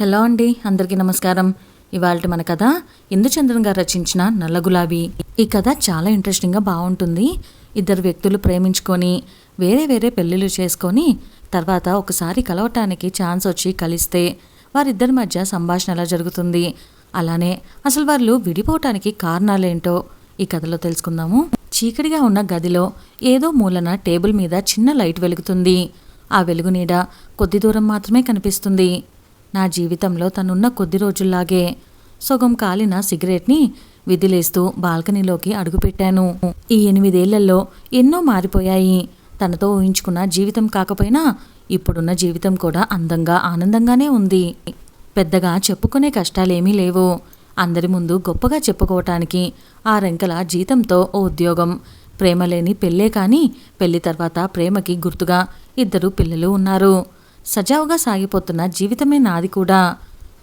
Hello అండి అందరికీ నమస్కారం. ఇవాళ మన కథ ఇందుచంద్రన్ గారు రచించిన నల్ల గులాబీ. ఈ కథ చాలా ఇంట్రెస్టింగ్గా బాగుంటుంది. ఇద్దరు వ్యక్తులు ప్రేమించుకొని వేరే వేరే పెళ్ళిళ్ళు చేసుకొని తర్వాత ఒకసారి కలవటానికి ఛాన్స్ వచ్చి కలిస్తే వారిద్దరి మధ్య సంభాషణ ఎలా జరుగుతుంది? అలానే అసలు వాళ్ళు విడిపోవటానికి కారణాలేంటో ఈ కథలో తెలుసుకుందాము. చీకటిగా ఉన్న గదిలో ఏదో మూలన టేబుల్ మీద చిన్న లైట్ వెలుగుతుంది. ఆ వెలుగు నీడ కొద్ది దూరం మాత్రమే కనిపిస్తుంది. నా జీవితంలో తనున్న కొద్ది రోజుల్లాగే సగం కాలిన సిగరెట్ని విదిలేస్తూ బాల్కనీలోకి అడుగుపెట్టాను. ఈ ఎనిమిదేళ్ళలో ఎన్నో మారిపోయాయి. తనతో ఊహించుకున్న జీవితం కాకపోయినా ఇప్పుడున్న జీవితం కూడా అందంగా ఆనందంగానే ఉంది. పెద్దగా చెప్పుకునే కష్టాలేమీ లేవు. అందరి ముందు గొప్పగా చెప్పుకోవటానికి ఆ రెంకల జీతంతో ఓ ఉద్యోగం. ప్రేమ లేని పెళ్ళే కానీ పెళ్ళి తర్వాత ప్రేమకి గుర్తుగా ఇద్దరు పిల్లలు ఉన్నారు. సజావుగా సాగిపోతున్న జీవితమే నాది కూడా.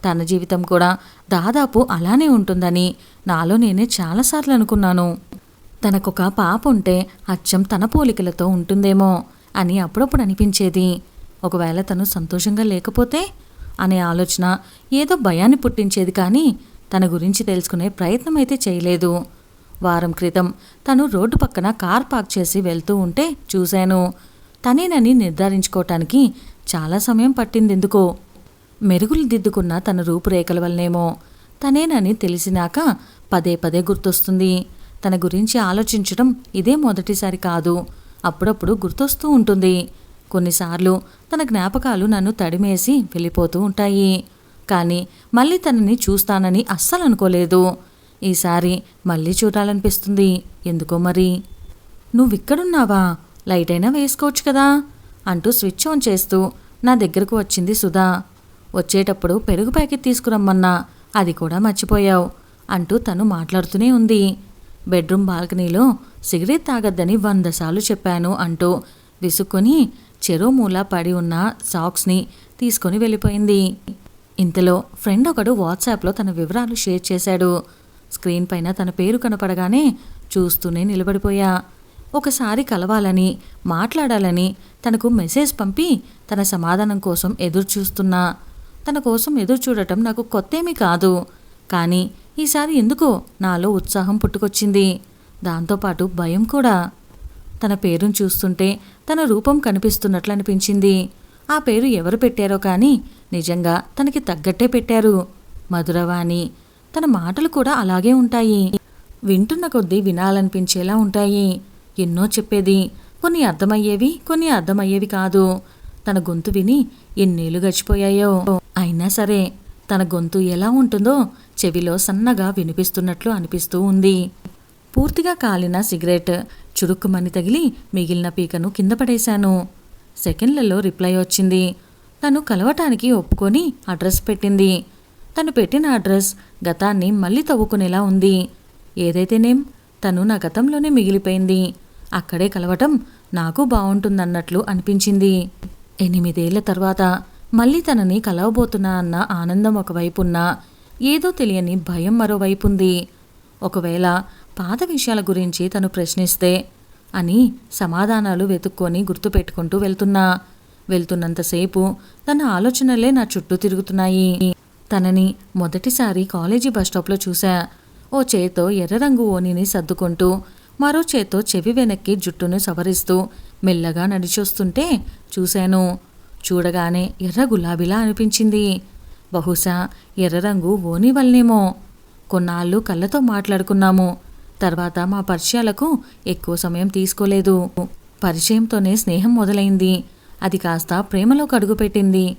తన జీవితం కూడా దాదాపు అలానే ఉంటుందని నాలో నేనే చాలాసార్లు అనుకున్నాను. తనకొక పాప ఉంటే అచ్చం తన పోలికలతో ఉంటుందేమో అని అప్పుడప్పుడు అనిపించేది. ఒకవేళ తను సంతోషంగా లేకపోతే అనే ఆలోచన ఏదో భయాన్ని పుట్టించేది కానీ తన గురించి తెలుసుకునే ప్రయత్నం అయితే చేయలేదు. వారం క్రితం తను రోడ్డు పక్కన కార్ పార్క్ చేసి వెళ్తూ ఉంటే చూశాను. తనేనని నిర్ధారించుకోవటానికి చాలా సమయం పట్టింది ఎందుకో మెరుగులు దిద్దుకున్న తన రూపురేఖల వల్లనేమో తనేనని తెలిసినాక పదే పదే గుర్తొస్తుంది. తన గురించి ఆలోచించడం ఇదే మొదటిసారి కాదు అప్పుడప్పుడు గుర్తొస్తూ ఉంటుంది. కొన్నిసార్లు తన జ్ఞాపకాలు నన్ను తడిమేసి వెళ్ళిపోతూ ఉంటాయి. కానీ మళ్ళీ తనని చూస్తానని అస్సలు అనుకోలేదు ఈసారి మళ్ళీ చూడాలనిపిస్తుంది. ఎందుకో మరి? నువ్విక్కడున్నావా? లైట్ అయినా వేసుకోవచ్చు కదా? అంటూ స్విచ్ ఆన్ చేస్తూ నా దగ్గరకు వచ్చింది సుధా. వచ్చేటప్పుడు పెరుగు ప్యాకెట్ తీసుకురమ్మన్నా అది కూడా మర్చిపోయావు అంటూ తను మాట్లాడుతూనే ఉంది. బెడ్రూమ్ బాల్కనీలో సిగరెట్ తాగద్దని వంద సార్లు చెప్పాను అంటూ విసుక్కొని చెరువు మూల పడి ఉన్న సాక్స్ని తీసుకొని వెళ్ళిపోయింది. ఇంతలో ఫ్రెండ్ ఒకడు వాట్సాప్లో తన వివరాలు షేర్ చేశాడు. స్క్రీన్ పైన తన పేరు కనపడగానే చూస్తూనే నిలబడిపోయా. ఒకసారి కలవాలని మాట్లాడాలని తనకు మెసేజ్ పంపి తన సమాధానం కోసం ఎదురు చూస్తున్నా. తన కోసం ఎదురు చూడటం నాకు కొత్తేమీ కాదు. కానీ ఈసారి ఎందుకో నాలో ఉత్సాహం పుట్టుకొచ్చింది. దాంతోపాటు భయం కూడా. తన పేరును చూస్తుంటే తన రూపం కనిపిస్తున్నట్లు అనిపించింది. ఆ పేరు ఎవరు పెట్టారో కానీ నిజంగా తనకి తగ్గట్టే పెట్టారు. మధురవాణి తన మాటలు కూడా అలాగే ఉంటాయి. వింటున్న కొద్దీ వినాలనిపించేలా ఉంటాయి. ఎన్నో చెప్పేది. కొన్ని అర్థమయ్యేవి కొన్ని అర్థమయ్యేవి కాదు. తన గొంతు విని ఎన్నేళ్ళు గడిచిపోయాయో. అయినా సరే తన గొంతు ఎలా ఉంటుందో చెవిలో సన్నగా వినిపిస్తున్నట్లు అనిపిస్తూ ఉంది. పూర్తిగా కాలిన సిగరెట్ చురుక్కుమని తగిలి మిగిలిన పీకను కింద పడేశాను. సెకండ్లలో రిప్లై వచ్చింది. తను కలవటానికి ఒప్పుకొని అడ్రస్ పెట్టింది. తను పెట్టిన అడ్రస్ గతాన్ని మళ్ళీ తవ్వుకునేలా ఉంది. ఏదైతేనేం తను నా గతంలోనే మిగిలిపోయింది. అక్కడే కలవటం నాకు బాగుంటుందన్నట్లు అనిపించింది. ఎనిమిదేళ్ళ తర్వాత మళ్ళీ తనని కలవబోతున్నా అన్న ఆనందం ఒకవైపున్నా ఏదో తెలియని భయం మరోవైపుంది. ఒకవేళ పాత విషయాల గురించి తను ప్రశ్నిస్తే అని సమాధానాలు వెతుక్కొని గుర్తుపెట్టుకుంటూ వెళ్తున్నా. వెళ్తున్నంతసేపు తన ఆలోచనలే నా చుట్టూ తిరుగుతున్నాయి. తనని మొదటిసారి కాలేజీ బస్టాప్లో చూశా. ఓ చేతో ఎర్ర రంగు ఓనిని సర్దుకుంటూ మరో చేత్తో చెవి వెనక్కి జుట్టును సవరిస్తూ మెల్లగా నడిచొస్తుంటే చూశాను. చూడగానే ఎర్ర గులాబీలా అనిపించింది. బహుశా ఎర్ర రంగు ఓని వల్లనేమో కొన్నాళ్ళు కళ్ళతో మాట్లాడుకున్నాము. తర్వాత మా పరిచయాలకు ఎక్కువ సమయం తీసుకోలేదు. పరిచయంతోనే స్నేహం మొదలైంది. అది కాస్త ప్రేమలో కడుగుపెట్టింది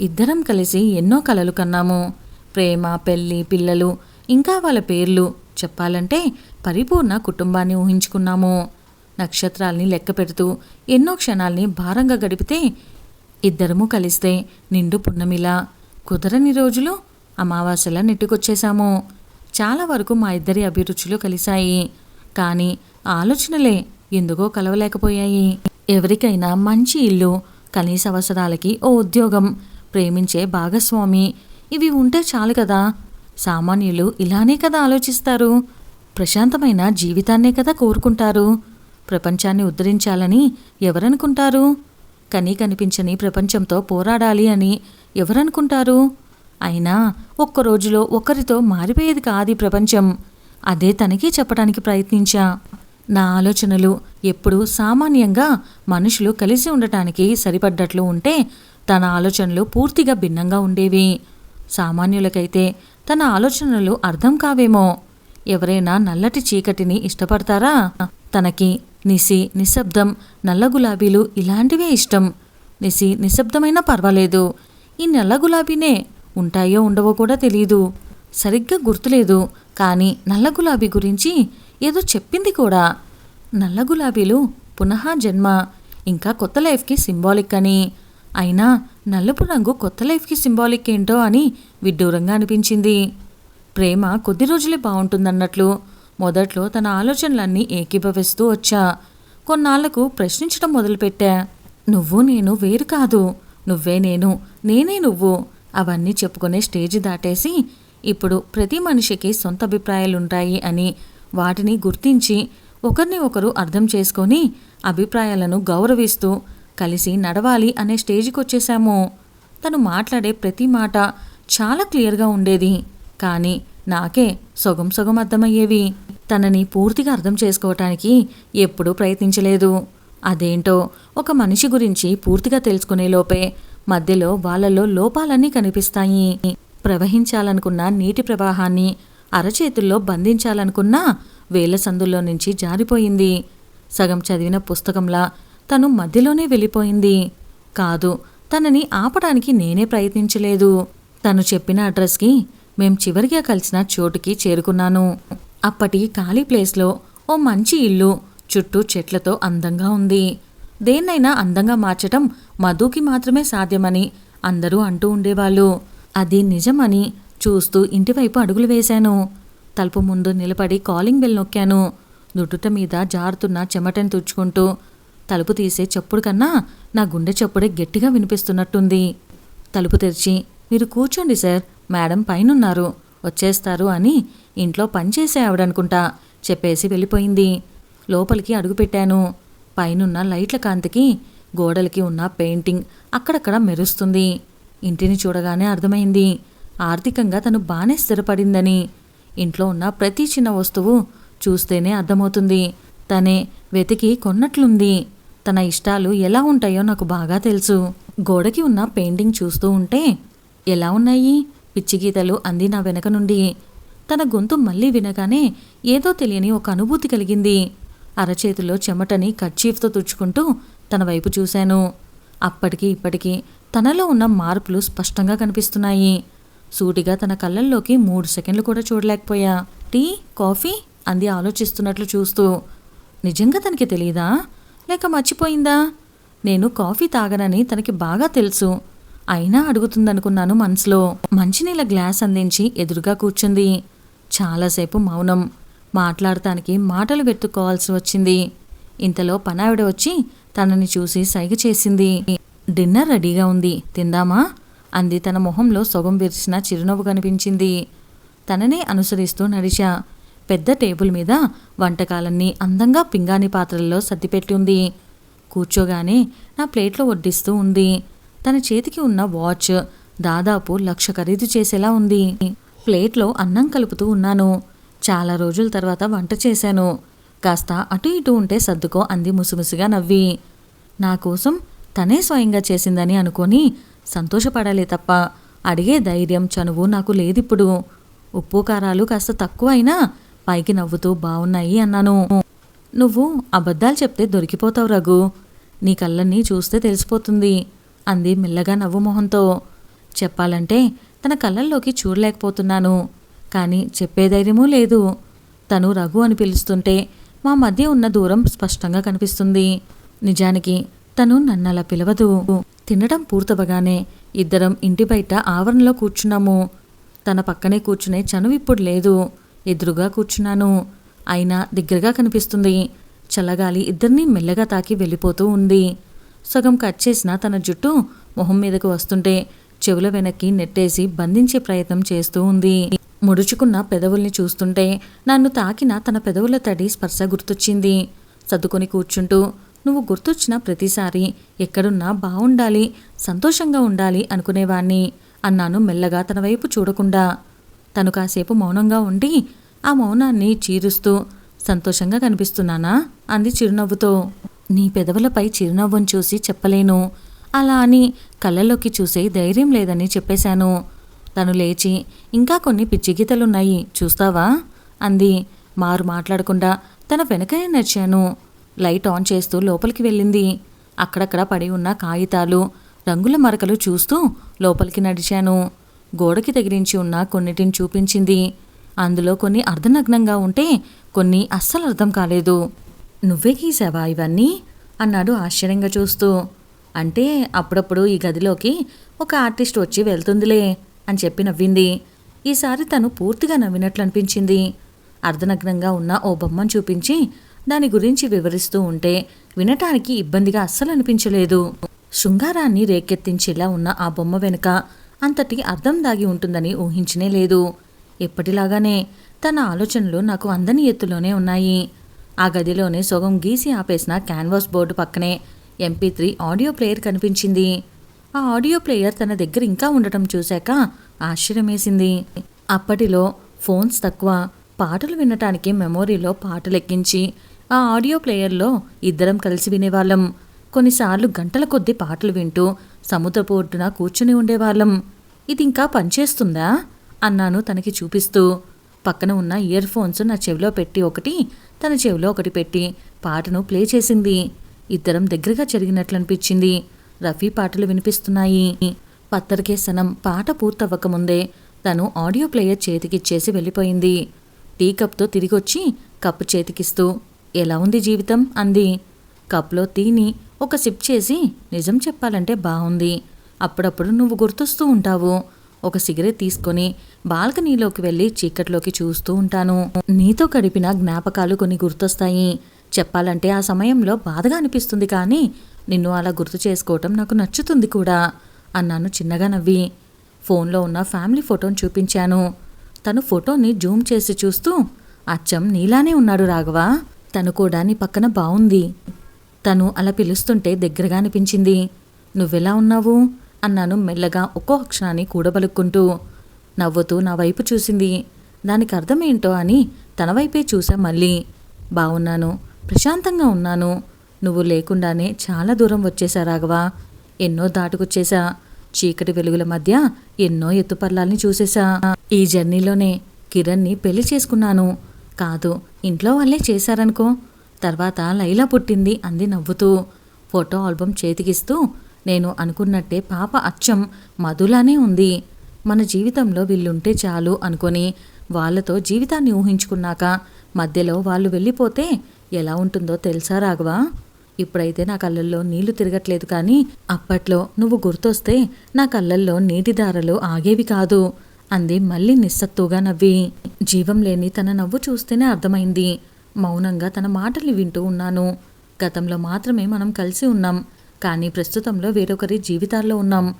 ఇద్దరం కలిసి ఎన్నో కలలు కన్నాము. ప్రేమ పెళ్ళి పిల్లలు ఇంకా వాళ్ళ పేర్లు చెప్పాలంటే పరిపూర్ణ కుటుంబాన్ని ఊహించుకున్నాము. నక్షత్రాల్ని లెక్క పెడుతూ ఎన్నో క్షణాల్ని భారంగా గడిపితే ఇద్దరము కలిస్తే నిండు పున్నమిలా కుదరని రోజులు అమావాస్యలా నెట్టుకొచ్చేశాము. చాలా వరకు మా ఇద్దరి అభిరుచులు కలిశాయి. కానీ ఆలోచనలే ఎందుకో కలవలేకపోయాయి. ఎవరికైనా మంచి ఇల్లు కనీస అవసరాలకి ఓ ఉద్యోగం ప్రేమించే భాగస్వామి ఇవి ఉంటే చాలు కదా. సామాన్యులు ఇలానే కదా ఆలోచిస్తారు. ప్రశాంతమైన జీవితాన్నే కదా కోరుకుంటారు. ప్రపంచాన్ని ఉద్ధరించాలని ఎవరనుకుంటారు? కనీ కనిపించని ప్రపంచంతో పోరాడాలి అని ఎవరనుకుంటారు? అయినా ఒక్క రోజులో ఒకరితో మారిపోయేది కాదు ప్రపంచం. అదే తనకి చెప్పడానికి ప్రయత్నించా. నా ఆలోచనలు ఎప్పుడూ సామాన్యంగా మనుషులు కలిసి ఉండటానికి సరిపడ్డట్లు ఉంటే తన ఆలోచనలు పూర్తిగా భిన్నంగా ఉండేవి. సామాన్యులకైతే తన ఆలోచనలు అర్థం కావేమో. ఎవరైనా నల్లటి చీకటిని ఇష్టపడతారా? తనకి నిసి నిశ్శబ్దం నల్ల గులాబీలు ఇలాంటివే ఇష్టం. నిసి నిశ్శబ్దమైనా పర్వాలేదు. ఈ నల్ల గులాబీనే ఉంటాయో ఉండవో కూడా తెలియదు సరిగ్గా గుర్తులేదు. కానీ నల్ల గులాబీ గురించి ఏదో చెప్పింది కూడా. నల్ల గులాబీలు పునః జన్మ. ఇంకా కొత్త లైఫ్కి సింబాలిక్ అని. అయినా నలుపు రంగు కొత్త లైఫ్కి సింబాలిక్ ఏంటో అని విడ్డూరంగా అనిపించింది. ప్రేమ కొద్ది రోజులే బాగుంటుందన్నట్లు మొదట్లో తన ఆలోచనలన్నీ ఏకీభవిస్తూ వచ్చా. కొన్నాళ్ళకు ప్రశ్నించడం మొదలుపెట్టా. నువ్వు నేను వేరు కాదు. నువ్వే నేను నేనే నువ్వు. అవన్నీ చెప్పుకునే స్టేజ్ దాటేసి ఇప్పుడు ప్రతి మనిషికి సొంత అభిప్రాయాలుంటాయి అని వాటిని గుర్తించి ఒకరిని ఒకరు అర్థం చేసుకొని అభిప్రాయాలను గౌరవిస్తూ కలిసి నడవాలి అనే స్టేజ్కి వచ్చేసాము తను మాట్లాడే ప్రతి మాట చాలా క్లియర్గా ఉండేది. కానీ నాకే సొగం సొగం అర్థమయ్యేవి. తనని పూర్తిగా అర్థం చేసుకోవటానికి ఎప్పుడూ ప్రయత్నించలేదు. అదేంటో ఒక మనిషి గురించి పూర్తిగా తెలుసుకునే లోపే మధ్యలో వాళ్ళలో లోపాలన్నీ కనిపిస్తాయి. ప్రవహించాలనుకున్న నీటి ప్రవాహాన్ని అరచేతుల్లో బంధించాలనుకున్న వేల సందుల్లో నుంచి జారిపోయింది. సగం చదివిన పుస్తకంలా తను మధ్యలోనే వెళ్ళిపోయింది. కాదు తనని ఆపడానికి నేనే ప్రయత్నించలేదు. తను చెప్పిన అడ్రస్కి మేం చివరిగా కలిసిన చోటుకి చేరుకున్నాను. అప్పటి ఖాళీ ప్లేస్లో ఓ మంచి ఇల్లు చుట్టూ చెట్లతో అందంగా ఉంది. దేన్నైనా అందంగా మార్చటం మధుకి మాత్రమే సాధ్యమని అందరూ అంటూ ఉండేవాళ్ళు. అది నిజమని చూస్తూ ఇంటివైపు అడుగులు వేశాను. తలుపు ముందు నిలబడి కాలింగ్ బెల్ నొక్కాను. దుడ్డుట మీద జారుతున్న చెమటను తుడుచుకుంటూ తలుపు తీసే చప్పుడు కన్నా నా గుండె చప్పుడే గట్టిగా వినిపిస్తున్నట్టుంది. తలుపు తెరిచి మీరు కూర్చోండి సార్ మేడం పైనున్నారు వచ్చేస్తారు అని ఇంట్లో పనిచేసే ఆవిడనుకుంటా చెప్పేసి వెళ్ళిపోయింది. లోపలికి అడుగుపెట్టాను పైనున్న లైట్ల కాంతికి గోడలకి ఉన్న పెయింటింగ్ అక్కడక్కడ మెరుస్తుంది. ఇంటిని చూడగానే అర్థమైంది ఆర్థికంగా తను బాగానే స్థిరపడిందని. ఇంట్లో ఉన్న ప్రతి చిన్న వస్తువు చూస్తేనే అర్థమవుతుంది. తనే వెతికి కొన్నట్లుంది. తన ఇష్టాలు ఎలా ఉంటాయో నాకు బాగా తెలుసు. గోడకి ఉన్న పెయింటింగ్ చూస్తూ ఉంటే ఎలా ఉన్నాయి? పిచ్చి గీతలు అంది నా వెనక నుండి. తన గొంతు మళ్ళీ వినగానే ఏదో తెలియని ఒక అనుభూతి కలిగింది. అరచేతిలో చెమటని కర్చీఫ్తో తుడుచుకుంటూ తన వైపు చూశాను. అప్పటికి ఇప్పటికీ తనలో ఉన్న మార్పులు స్పష్టంగా కనిపిస్తున్నాయి. సూటిగా తన కళ్ళల్లోకి మూడు సెకండ్లు కూడా చూడలేకపోయా. టీ? కాఫీ? అంది ఆలోచిస్తున్నట్లు చూస్తూ. నిజంగా తనకి తెలియదా లేక మర్చిపోయిందా? నేను కాఫీ తాగనని తనకి బాగా తెలుసు. అయినా అడుగుతుందనుకున్నాను మనసులో. మంచినీళ్ళ గ్లాస్ అందించి ఎదురుగా కూర్చుంది. చాలాసేపు మౌనం. మాట్లాడటానికి మాటలు వెతుక్కోవాల్సి వచ్చింది. ఇంతలో పనావిడ వచ్చి తనని చూసి సైగ చేసింది. డిన్నర్ రెడీగా ఉంది. తిందామా? అంది తన మొహంలో సొగం విరిచిన చిరునవ్వు కనిపించింది. తననే అనుసరిస్తూ నడిచా. పెద్ద టేబుల్ మీద వంటకాలన్నీ అందంగా పింగాణి పాత్రల్లో సర్దిపెట్టి ఉంది కూర్చోగానే నా ప్లేట్లో వడ్డిస్తూ ఉంది. తన చేతికి ఉన్న వాచ్ దాదాపు లక్ష ఖరీదు చేసేలా ఉంది. ప్లేట్లో అన్నం కలుపుతూ ఉన్నాను. చాలా రోజుల తర్వాత వంట చేశాను. కాస్త అటు ఇటు ఉంటే సర్దుకో అంది ముసిముసిగా నవ్వి. నా కోసం తనే స్వయంగా చేసిందని అనుకొని సంతోషపడాలి తప్ప అడిగే ధైర్యం చనువు నాకు లేదిప్పుడు. ఉప్పు కారాలు కాస్త తక్కువ అయినా పైకి నవ్వుతూ బావున్నాయి అన్నాను. నువ్వు అబద్ధాలు చెప్తే దొరికిపోతావు రఘు. నీ కళ్ళన్నీ చూస్తే తెలిసిపోతుంది అంది మెల్లగా నవ్వు మొహంతో. చెప్పాలంటే తన కళ్ళల్లోకి చూడలేకపోతున్నాను కానీ చెప్పే ధైర్యమూ లేదు. తను రఘు అని పిలుస్తుంటే మా మధ్య ఉన్న దూరం స్పష్టంగా కనిపిస్తుంది. నిజానికి తను నన్నలా పిలవదు. తినడం పూర్తవగానే ఇద్దరం ఇంటి బయట ఆవరణలో కూర్చున్నాము. తన పక్కనే కూర్చునే చనువు ఇప్పుడు లేదు. ఎదురుగా కూర్చున్నాను. అయినా దగ్గరగా కనిపిస్తుంది. చల్లగాలి ఇద్దరినీ మెల్లగా తాకి వెళ్ళిపోతూ ఉంది. సగం కట్ చేసిన తన జుట్టు మొహం మీదకు వస్తుంటే చెవుల వెనక్కి నెట్టేసి బంధించే ప్రయత్నం చేస్తూ ఉంది. ముడుచుకున్న పెదవుల్ని చూస్తుంటే నన్ను తాకిన తన పెదవుల తడి స్పర్శ గుర్తొచ్చింది. సర్దుకొని కూర్చుంటూ నువ్వు గుర్తొచ్చిన ప్రతిసారి ఎక్కడున్నా బాగుండాలి సంతోషంగా ఉండాలి అనుకునేవాణ్ణి. అన్నాను మెల్లగా తన వైపు చూడకుండా. తను కాసేపు మౌనంగా ఉండి ఆ మౌనాన్ని చీరుస్తూ సంతోషంగా కనిపిస్తున్నానా? అంది చిరునవ్వుతో. నీ పెదవులపై చిరునవ్వును చూసి చెప్పలేను. అలా అని కళ్ళలోకి చూసే ధైర్యం లేదని చెప్పేశాను. తను లేచి ఇంకా కొన్ని పిచ్చి గీతలున్నాయి చూస్తావా? అంది. మారు మాట్లాడకుండా తన వెనకనే నడిచాను. లైట్ ఆన్ చేస్తూ లోపలికి వెళ్ళింది. అక్కడక్కడ పడి ఉన్న కాగితాలు రంగుల మరకలు చూస్తూ లోపలికి నడిచాను. గోడకి తగిలించి ఉన్న కొన్నిటిని చూపించింది. అందులో కొన్ని అర్ధనగ్నంగా ఉంటే కొన్ని అస్సలు అర్థం కాలేదు. నువ్వే గీసావా ఇవన్నీ? అన్నాడు ఆశ్చర్యంగా చూస్తూ. అంటే అప్పుడప్పుడు ఈ గదిలోకి ఒక ఆర్టిస్ట్ వచ్చి వెళ్తుందిలే అని చెప్పి నవ్వింది. ఈసారి తను పూర్తిగా నవ్వినట్లు అనిపించింది. అర్ధనగ్నంగా ఉన్న ఓ బొమ్మను చూపించి దాని గురించి వివరిస్తూ ఉంటే వినటానికి ఇబ్బందిగా అస్సలు అనిపించలేదు. శృంగారాన్ని రేకెత్తించేలా ఉన్న ఆ బొమ్మ వెనుక అంతటి అర్థం దాగి ఉంటుందని ఊహించనే లేదు. ఎప్పటిలాగానే తన ఆలోచనలు నాకు అందని ఎత్తులోనే ఉన్నాయి. ఆ గదిలోనే సొగం గీసి ఆపేసిన క్యాన్వాస్ బోర్డు పక్కనే ఎంపీ త్రీ ఆడియో ప్లేయర్ కనిపించింది. ఆ ఆడియో ప్లేయర్ తన దగ్గర ఇంకా ఉండటం చూశాక ఆశ్చర్యమేసింది. అప్పటిలో ఫోన్స్ తక్కువ. పాటలు వినటానికి మెమొరీలో పాటలు ఎక్కించి ఆ ఆడియో ప్లేయర్లో ఇద్దరం కలిసి వినేవాళ్ళం. కొన్నిసార్లు గంటల కొద్దీ పాటలు వింటూ సముద్రపు ఒడ్డున కూర్చుని ఉండేవాళ్ళం. ఇది ఇంకా పనిచేస్తుందా? అన్నాను తనకి చూపిస్తూ. పక్కన ఉన్న ఇయర్ ఫోన్స్ నా చెవిలో పెట్టి ఒకటి తన చెవిలో ఒకటి పెట్టి పాటను ప్లే చేసింది. ఇద్దరం దగ్గరగా జరిగినట్లనిపించింది. రఫీ పాటలు వినిపిస్తున్నాయి. పత్తరికేసనం పాట పూర్తవ్వకముందే తను ఆడియో ప్లేయర్ చేతికిచ్చేసి వెళ్ళిపోయింది. టీ కప్తో తిరిగొచ్చి కప్పు చేతికిస్తూ ఎలా ఉంది జీవితం? అంది. కప్లో టీని ఒక సిప్ చేసి నిజం చెప్పాలంటే బాగుంది అప్పుడప్పుడు నువ్వు గుర్తొస్తూ ఉంటావు. ఒక సిగరెట్ తీసుకొని బాల్కనీలోకి వెళ్ళి చీకట్లోకి చూస్తూ ఉంటాను. నీతో గడిపిన జ్ఞాపకాలు కొన్ని గుర్తొస్తాయి. చెప్పాలంటే ఆ సమయంలో బాధగా అనిపిస్తుంది కానీ నిన్ను అలా గుర్తు చేసుకోవటం నాకు నచ్చుతుంది కూడా అన్నాను చిన్నగా నవ్వి. ఫోన్లో ఉన్న ఫ్యామిలీ ఫోటోని చూపించాను. తను ఫోటోని జూమ్ చేసి చూస్తూ అచ్చం నీలానే ఉన్నాడు రాఘవా. తను కూడా నీ పక్కన బాగుంది తను అలా పిలుస్తుంటే దగ్గరగా అనిపించింది. నువ్వెలా ఉన్నావు? అన్నాను మెల్లగా ఒక్కో అక్షరాన్ని కూడబలుక్కుంటూ. నవ్వుతూ నా వైపు చూసింది. దానికి అర్థమేంటో అని తన వైపే చూసా మళ్ళీ. బాగున్నాను ప్రశాంతంగా ఉన్నాను. నువ్వు లేకుండానే చాలా దూరం వచ్చేసా రాఘవా. ఎన్నో దాటుకొచ్చేసా చీకటి వెలుగుల మధ్య ఎన్నో ఎత్తుపల్లాల్ని చూసేశా. ఈ జర్నీలోనే కిరణ్ని పెళ్ళి చేసుకున్నాను. కాదు ఇంట్లో వాళ్ళే చేశారనుకో. తర్వాత లైలా పుట్టింది అంది నవ్వుతూ. ఫోటో ఆల్బమ్ చేతికిస్తూ నేను అనుకున్నట్టే పాప అచ్చం మధులానే ఉంది. మన జీవితంలో వీళ్ళుంటే చాలు అనుకొని వాళ్ళతో జీవితాన్ని ఊహించుకున్నాక మధ్యలో వాళ్ళు వెళ్ళిపోతే ఎలా ఉంటుందో తెలుసా రాఘవా? ఇప్పుడైతే నా కళ్ళల్లో నీళ్ళు తిరగట్లేదు కానీ అప్పట్లో నువ్వు గుర్తొస్తే నా కళ్ళల్లో నీటి దారలు ఆగేవి కాదు అంది మళ్ళీ నిస్సత్తుగా నవ్వి. జీవం లేని తన నవ్వు చూస్తేనే అర్థమైంది. మౌనంగా తన మాటలు వింటూ ఉన్నాను. గతంలో మాత్రమే మనం కలిసి ఉన్నాం. కానీ ప్రస్తుతంలో వేరొకరి జీవితాల్లో ఉన్నాం.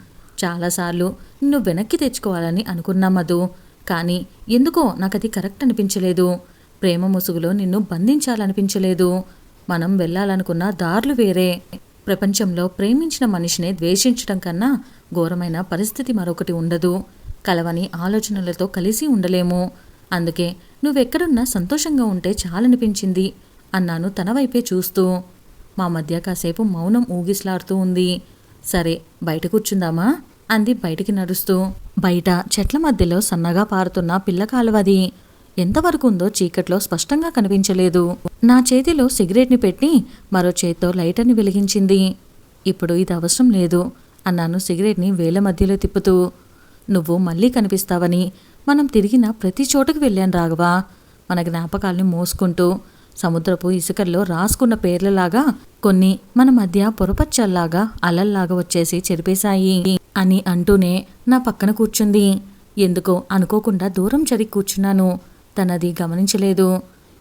చాలాసార్లు నిన్ను వెనక్కి తెచ్చుకోవాలని అనుకున్నాం మధు. కానీ ఎందుకో నాకు అది కరెక్ట్ అనిపించలేదు. ప్రేమ ముసుగులో నిన్ను బంధించాలనిపించలేదు. మనం వెళ్ళాలనుకున్న దారులు వేరే. ప్రపంచంలో ప్రేమించిన మనిషిని ద్వేషించడం కన్నా ఘోరమైన పరిస్థితి మరొకటి ఉండదు. కలవని ఆలోచనలతో కలిసి ఉండలేము. అందుకే నువ్వెక్కడున్నా సంతోషంగా ఉంటే చాలనిపించింది అన్నాను తన వైపే చూస్తూ. మా మధ్య కాసేపు మౌనం ఊగిస్లాడుతూ ఉంది. సరే బయట కూర్చుందామా? అంది బయటికి నడుస్తూ. బయట చెట్ల మధ్యలో సన్నగా పారుతున్న పిల్ల కాలువది. ఎంతవరకు ఉందో చీకట్లో స్పష్టంగా కనిపించలేదు. నా చేతిలో సిగరెట్ని పెట్టి మరో చేత్తో లైటర్ని వెలిగించింది. ఇప్పుడు ఇది అవసరం లేదు అన్నాను సిగరెట్ని వేల మధ్యలో తిప్పుతూ. నువ్వు మళ్ళీ కనిపిస్తావని మనం తిరిగిన ప్రతి చోటకు వెళ్ళాను రాఘవా. మన జ్ఞాపకాల్ని మోసుకుంటూ సముద్రపు ఇసుకల్లో రాసుకున్న పేర్లలాగా కొన్ని మన మధ్య పొరపచ్చల్లాగా అలల్లాగా వచ్చేసి చెరిపేశాయి అని అంటూనే నా పక్కన కూర్చుంది. ఎందుకో అనుకోకుండా దూరం జరిగి కూర్చున్నాను. తనది గమనించలేదు.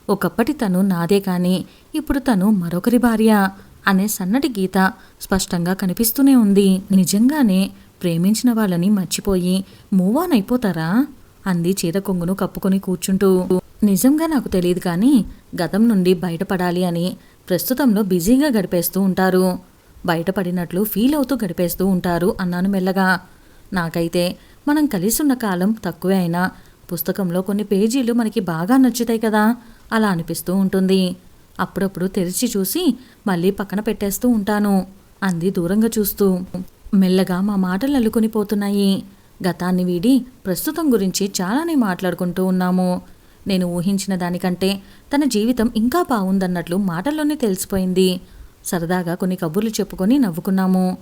ఒకప్పటి తను నాదే కాని ఇప్పుడు తను మరొకరి భార్య అనే సన్నటి గీత స్పష్టంగా కనిపిస్తూనే ఉంది. నిజంగానే ప్రేమించిన వాళ్ళని మర్చిపోయి మూవ్ ఆన్ అయిపోతారా? అంది చీర కొంగును కప్పుకొని కూర్చుంటూ. నిజంగా నాకు తెలియదు కానీ గతం నుండి బయటపడాలి అని ప్రస్తుతంలో బిజీగా గడిపేస్తూ ఉంటారు. బయటపడినట్లు ఫీల్ అవుతూ గడిపేస్తూ ఉంటారు అన్నాను మెల్లగా. నాకైతే మనం కలిసి ఉన్న కాలం తక్కువే అయినా పుస్తకంలో కొన్ని పేజీలు మనకి బాగా నచ్చుతాయి కదా అలా అనిపిస్తూ ఉంటుంది. అప్పుడప్పుడు తెరిచి చూసి మళ్ళీ పక్కన పెట్టేస్తూ ఉంటాను అంది దూరంగా చూస్తూ. మెల్లగా మా మాటలు అల్లుకొని పోతున్నాయి. గతాన్ని వీడి ప్రస్తుతం గురించి చాలానే మాట్లాడుకుంటూ ఉన్నాము. నేను ఊహించిన దానికంటే తన జీవితం ఇంకా బాగుందన్నట్లు మాటల్లోనే తెలిసిపోయింది. సరదాగా కొన్ని కబుర్లు చెప్పుకొని నవ్వుకున్నాము.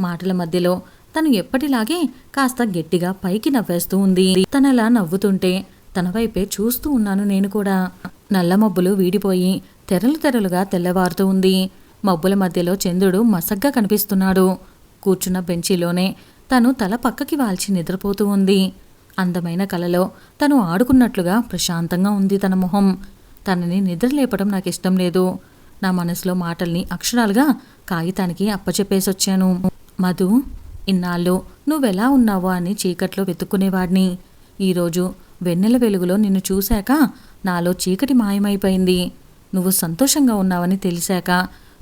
మాటల మధ్యలో తను ఎప్పటిలాగే కాస్త గట్టిగా పైకి నవ్వేస్తూ ఉంది. తనలా నవ్వుతుంటే తన వైపే చూస్తూ ఉన్నాను నేను కూడా. నల్ల మబ్బులు వీడిపోయి తెరలు తెరలుగా తెల్లవారుతూ ఉంది. మబ్బుల మధ్యలో చంద్రుడు మసగ్గా కనిపిస్తున్నాడు. కూర్చున్న బెంచీలోనే తను తల పక్కకి వాల్చి నిద్రపోతూ ఉంది. అందమైన కలలో తను ఆడుకున్నట్లుగా ప్రశాంతంగా ఉంది తన మొహం. తనని నిద్రలేపడం నాకు ఇష్టం లేదు. నా మనసులో మాటల్ని అక్షరాలుగా కాగితానికి అప్పచెప్పేసొచ్చాను. మధు ఇన్నాళ్ళు నువ్వెలా ఉన్నావో అని చీకట్లో వెతుక్కునేవాడిని. ఈరోజు వెన్నెల వెలుగులో నిన్ను చూశాక నాలో చీకటి మాయమైపోయింది. నువ్వు సంతోషంగా ఉన్నావని తెలిసాక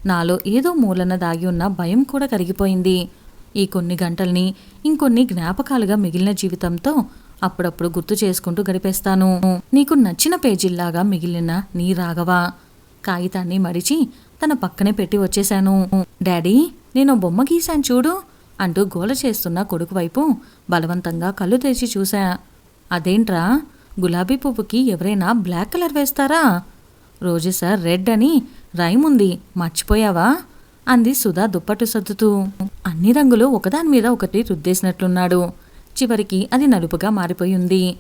నాలో ఏదో మూలన దాగి ఉన్న భయం కూడా కరిగిపోయింది. ఈ కొన్ని గంటల్ని ఇంకొన్ని జ్ఞాపకాలుగా మిగిలిన జీవితంతో అప్పుడప్పుడు గుర్తు చేసుకుంటూ గడిపేస్తాను. నీకు నచ్చిన పేజీల్లాగా మిగిలిన నీ రాగవా కాగితాన్ని మడిచి తన పక్కనే పెట్టి వచ్చేశాను. డాడీ నేను బొమ్మ గీశాను చూడు అంటూ గోల చేస్తున్న కొడుకు వైపు బలవంతంగా కళ్ళు తెరిచి చూశా. అదేంట్రా గులాబీ పువ్వుకి ఎవరైనా బ్లాక్ కలర్ వేస్తారా? రోజు సార్ రెడ్ అని రైమ్ ఉంది. మర్చిపోయావా? అంది సుధా దుప్పట్టు సర్దుతూ. అన్ని రంగులు ఒకదాని మీద ఒకటి రుద్దేసినట్లున్నాడు. చివరికి అది నలుపుగా మారిపోయింది.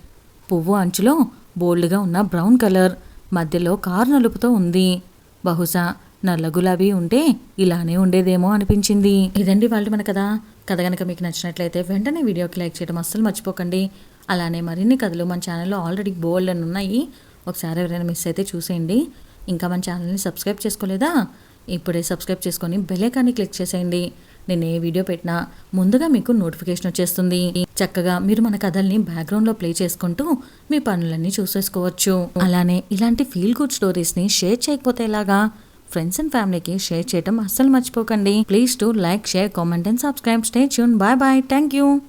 పువ్వు అంచులో బోల్డ్గా ఉన్న బ్రౌన్ కలర్ మధ్యలో కారు నలుపుతో ఉంది. బహుశా నల్ల గులాబీ ఉంటే ఇలానే ఉండేదేమో అనిపించింది. ఇదండి వాళ్ళు మన కథ. కథ కనుక మీకు నచ్చినట్లయితే వెంటనే వీడియోకి లైక్ చేయడం అస్సలు మర్చిపోకండి. అలానే మరిన్ని కథలు మన ఛానల్లో ఆల్రెడీ బోల్డ్ అని ఉన్నాయి. ఒకసారి ఎవరైనా మిస్ అయితే చూసేయండి. ఇంకా మన ఛానల్ని సబ్స్క్రైబ్ చేసుకోలేదా? ఇప్పుడే సబ్స్క్రైబ్ చేసుకొని బెలైకాన్ని క్లిక్ చేసేయండి. నేను ఏ వీడియో పెట్టినా ముందుగా మీకు నోటిఫికేషన్ వచ్చేస్తుంది. చక్కగా మీరు మన కథల్ని బ్యాక్గ్రౌండ్లో ప్లే చేసుకుంటూ మీ పనులన్నీ చూసేసుకోవచ్చు. అలానే ఇలాంటి ఫీల్ గుడ్ స్టోరీస్ని షేర్ చేయకపోతే ఎలాగా? ఫ్రెండ్స్ అండ్ ఫ్యామిలీకి షేర్ చేయడం అస్సలు మర్చిపోకండి. Please to like share comment and subscribe stay tune bye bye thank you